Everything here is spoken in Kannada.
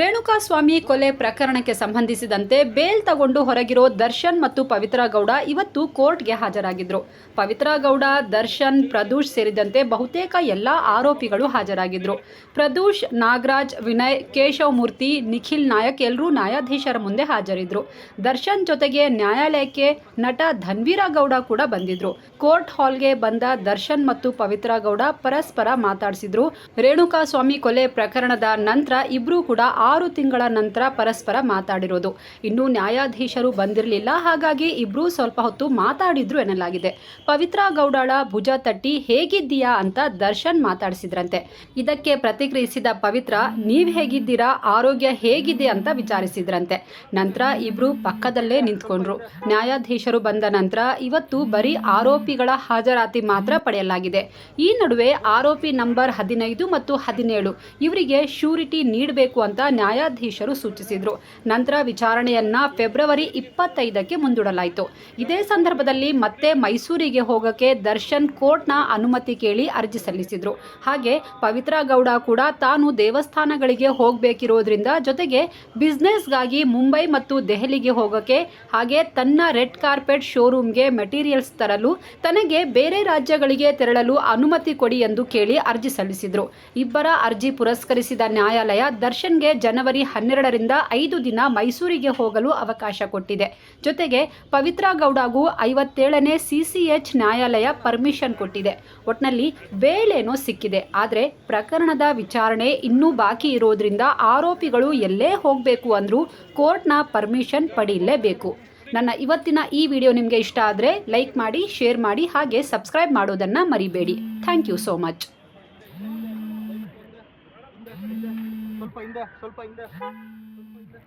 ರೇಣುಕಾ ಸ್ವಾಮಿ ಕೊಲೆ ಪ್ರಕರಣಕ್ಕೆ ಸಂಬಂಧಿಸಿದಂತೆ ಬೇಲ್ ತಗೊಂಡು ಹೊರಗಿರೋ ದರ್ಶನ್ ಮತ್ತು ಪವಿತ್ರ ಗೌಡ ಇವತ್ತು ಕೋರ್ಟ್ಗೆ ಹಾಜರಾಗಿದ್ರು. ಪವಿತ್ರ ಗೌಡ ದರ್ಶನ್, ಪ್ರದೂಷ್ ಸೇರಿದಂತೆ ಬಹುತೇಕ ಎಲ್ಲ ಆರೋಪಿಗಳು ಹಾಜರಾಗಿದ್ರು. ಪ್ರದೂಷ್, ನಾಗರಾಜ್, ವಿನಯ್, ಕೇಶವ್ ಮೂರ್ತಿ, ನಿಖಿಲ್ ನಾಯಕ್ ಎಲ್ಲರೂ ನ್ಯಾಯಾಧೀಶರ ಮುಂದೆ ಹಾಜರಿದ್ರು. ದರ್ಶನ್ ಜೊತೆಗೆ ನ್ಯಾಯಾಲಯಕ್ಕೆ ನಟ ಧನ್ವೀರ ಗೌಡ ಕೂಡ ಬಂದಿದ್ರು. ಕೋರ್ಟ್ ಹಾಲ್ಗೆ ಬಂದ ದರ್ಶನ್ ಮತ್ತು ಪವಿತ್ರ ಗೌಡ ಪರಸ್ಪರ ಮಾತಾಡಿಸಿದ್ರು. ರೇಣುಕಾ ಸ್ವಾಮಿ ಕೊಲೆ ಪ್ರಕರಣದ ನಂತರ ಇಬ್ರು ಕೂಡ ಆರು ತಿಂಗಳ ನಂತರ ಪರಸ್ಪರ ಮಾತಾಡಿರೋದು. ಇನ್ನೂ ನ್ಯಾಯಾಧೀಶರು ಬಂದಿರಲಿಲ್ಲ. ಹಾಗಾಗಿ ಇಬ್ರು ಸ್ವಲ್ಪ ಹೊತ್ತು ಮಾತಾಡಿದ್ರು ಎನ್ನಲಾಗಿದೆ. ಪವಿತ್ರ ಗೌಡಾಳ ಭುಜ ತಟ್ಟಿ ಹೇಗಿದ್ದೀಯಾ ಅಂತ ದರ್ಶನ್ ಮಾತಾಡಿಸಿದ್ರಂತೆ. ಇದಕ್ಕೆ ಪ್ರತಿಕ್ರಿಯಿಸಿದ ಪವಿತ್ರ, ನೀವು ಹೇಗಿದ್ದೀರಾ? ಆರೋಗ್ಯ ಹೇಗಿದೆ? ಅಂತ ವಿಚಾರಿಸಿದ್ರಂತೆ. ನಂತರ ಇಬ್ರು ಪಕ್ಕದಲ್ಲೇ ನಿಂತ್ಕೊಂಡ್ರು. ನ್ಯಾಯಾಧೀಶರು ಬಂದ ನಂತರ ಇವತ್ತು ಬರೀ ಆರೋಪಿಗಳ ಹಾಜರಾತಿ ಮಾತ್ರ ಪಡೆಯಲಾಗಿದೆ. ಈ ನಡುವೆ ಆರೋಪಿ ನಂಬರ್ ಹದಿನೈದು ಮತ್ತು ಹದಿನೇಳು. ಇವರಿಗೆ ಶ್ಯೂರಿಟಿ ನೀಡಬೇಕು ಅಂತ ನ್ಯಾಯಾಧೀಶರು ಸೂಚಿಸಿದ್ರು. ನಂತರ ವಿಚಾರಣೆಯನ್ನ ಫೆಬ್ರವರಿ ಇಪ್ಪತ್ತೈದಕ್ಕೆ ಮುಂದೂಡಲಾಯಿತು. ಇದೇ ಸಂದರ್ಭದಲ್ಲಿ ಮತ್ತೆ ಮೈಸೂರಿಗೆ ಹೋಗಕ್ಕೆ ದರ್ಶನ್ ಕೋರ್ಟ್ನ ಅನುಮತಿ ಕೇಳಿ ಅರ್ಜಿ ಸಲ್ಲಿಸಿದ್ರು. ಹಾಗೆ ಪವಿತ್ರ ಗೌಡ ಕೂಡ ತಾನು ದೇವಸ್ಥಾನಗಳಿಗೆ ಹೋಗಬೇಕಿರೋದ್ರಿಂದ ಜೊತೆಗೆ ಬಿಸ್ನೆಸ್ಗಾಗಿ ಮುಂಬೈ ಮತ್ತು ದೆಹಲಿಗೆ ಹೋಗಕ್ಕೆ, ಹಾಗೆ ತನ್ನ ರೆಡ್ ಕಾರ್ಪೆಟ್ ಶೋರೂಮ್ಗೆ ಮೆಟೀರಿಯಲ್ಸ್ ತರಲು, ತನಗೆ ಬೇರೆ ರಾಜ್ಯಗಳಿಗೆ ತೆರಳಲು ಅನುಮತಿ ಕೊಡಿ ಎಂದು ಕೇಳಿ ಅರ್ಜಿ ಸಲ್ಲಿಸಿದ್ರು. ಇಬ್ಬರ ಅರ್ಜಿ ಪುರಸ್ಕರಿಸಿದ ನ್ಯಾಯಾಲಯ ದರ್ಶನ್ಗೆ ಜನವರಿ ಹನ್ನೆರಡರಿಂದ ಐದು ದಿನ ಮೈಸೂರಿಗೆ ಹೋಗಲು ಅವಕಾಶ ಕೊಟ್ಟಿದೆ. ಜೊತೆಗೆ ಪವಿತ್ರ ಗೌಡಗೂ ಐವತ್ತೇಳನೇ ಸಿಸಿಎಚ್ ನ್ಯಾಯಾಲಯ ಪರ್ಮಿಷನ್ ಕೊಟ್ಟಿದೆ. ಒಟ್ನಲ್ಲಿ ಬೇಳೇನೋ ಸಿಕ್ಕಿದೆ. ಆದರೆ ಪ್ರಕರಣದ ವಿಚಾರಣೆ ಇನ್ನೂ ಬಾಕಿ ಇರೋದ್ರಿಂದ ಆರೋಪಿಗಳು ಎಲ್ಲೇ ಹೋಗಬೇಕು ಅಂದರೂ ಕೋರ್ಟ್ನ ಪರ್ಮಿಷನ್ ಪಡೆಯಲೇಬೇಕು. ನನ್ನ ಇವತ್ತಿನ ಈ ವಿಡಿಯೋ ನಿಮಗೆ ಇಷ್ಟ ಆದರೆ ಲೈಕ್ ಮಾಡಿ, ಶೇರ್ ಮಾಡಿ, ಹಾಗೆ ಸಬ್ಸ್ಕ್ರೈಬ್ ಮಾಡೋದನ್ನು ಮರಿಬೇಡಿ. Thank you so much. ಸ್ವಲ್ಪ ಹಿಂದೆ ಸ್ವಲ್ಪ ಹಿಂದೆ. ಸ್ವಲ್ಪ ಹಿಂದೆ